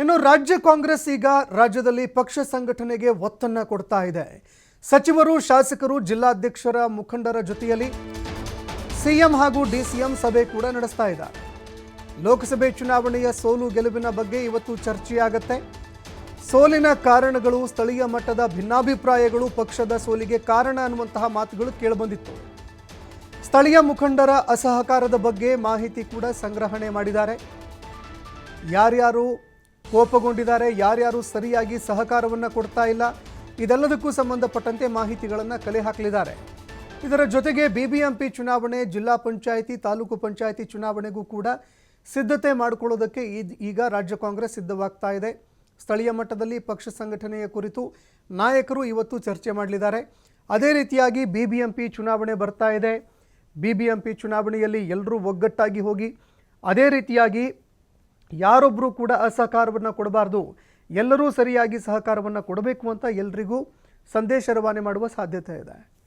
ಇನ್ನು ರಾಜ್ಯ ಕಾಂಗ್ರೆಸ್ ಈಗ ರಾಜ್ಯದಲ್ಲಿ ಪಕ್ಷ ಸಂಘಟನೆಗೆ ಒತ್ತನ್ನು ಕೊಡ್ತಾ ಇದೆ. ಸಚಿವರು, ಶಾಸಕರು, ಜಿಲ್ಲಾಧ್ಯಕ್ಷರ ಮುಖಂಡರ ಜೊತೆಯಲ್ಲಿ ಸಿಎಂ ಹಾಗೂ ಡಿಸಿಎಂ ಸಭೆ ಕೂಡ ನಡೆಸ್ತಾ ಇದ್ದಾರೆ ಲೋಕಸಭೆ ಚುನಾವಣೆಯ ಸೋಲು ಗೆಲುವಿನ ಬಗ್ಗೆ ಇವತ್ತು ಚರ್ಚೆಯಾಗತ್ತೆ. ಸೋಲಿನ ಕಾರಣಗಳು, ಸ್ಥಳೀಯ ಮಟ್ಟದ ಭಿನ್ನಾಭಿಪ್ರಾಯಗಳು, ಪಕ್ಷದ ಸೋಲಿಗೆ ಕಾರಣ ಅನ್ನುವಂತಹ ಮಾತುಗಳು ಕೇಳಿಬಂದಿತ್ತು. ಸ್ಥಳೀಯ ಮುಖಂಡರ ಅಸಹಕಾರದ ಬಗ್ಗೆ ಮಾಹಿತಿ ಕೂಡ ಸಂಗ್ರಹಣೆ ಮಾಡಿದ್ದಾರೆ. ಯಾರ್ಯಾರು ಕೋಪಗೊಂಡಿದ್ದಾರೆ. ಯಾರ್ಯಾರು ಸರಿಯಾಗಿ ಸಹಕಾರವನ್ನು ಕೊಡ್ತಾ ಇಲ್ಲ, ಇದೆಲ್ಲದಕ್ಕೂ ಸಂಬಂಧಪಟ್ಟಂತೆ ಮಾಹಿತಿಗಳನ್ನು ಕಲೆ ಹಾಕಲಿದ್ದಾರೆ. ಇದರ ಜೊತೆಗೆ ಬಿಬಿಎಂಪಿ ಚುನಾವಣೆ, ಜಿಲ್ಲಾ ಪಂಚಾಯಿತಿ, ತಾಲೂಕು ಪಂಚಾಯಿತಿ ಚುನಾವಣೆಗೂ ಕೂಡ ಸಿದ್ಧತೆ ಮಾಡಿಕೊಳ್ಳೋದಕ್ಕೆ ಈಗ ರಾಜ್ಯ ಕಾಂಗ್ರೆಸ್ ಸಿದ್ಧವಾಗ್ತಾ ಇದೆ. ಸ್ಥಳೀಯ ಮಟ್ಟದಲ್ಲಿ ಪಕ್ಷ ಸಂಘಟನೆಯ ಕುರಿತು ನಾಯಕರು ಇವತ್ತು ಚರ್ಚೆ ಮಾಡಲಿದ್ದಾರೆ. ಅದೇ ರೀತಿಯಾಗಿ ಬಿಬಿಎಂಪಿ ಚುನಾವಣೆ ಬರ್ತಾ ಇದೆ. ಬಿಬಿಎಂಪಿ ಚುನಾವಣೆಯಲ್ಲಿ ಎಲ್ಲರೂ ಒಗ್ಗಟ್ಟಾಗಿ ಹೋಗಿ, ಅದೇ ರೀತಿಯಾಗಿ ಯಾರೊಬ್ಬರು ಕೂಡ ಅಸಹಕಾರವನ್ನು ಕೊಡಬಾರ್ದು. ಎಲ್ಲರೂ ಸರಿಯಾಗಿ ಸಹಕಾರವನ್ನು ಕೊಡಬೇಕು ಅಂತ ಎಲ್ರಿಗೂ ಸಂದೇಶ ರವಾನೆ ಮಾಡುವ ಸಾಧ್ಯತೆ ಇದೆ.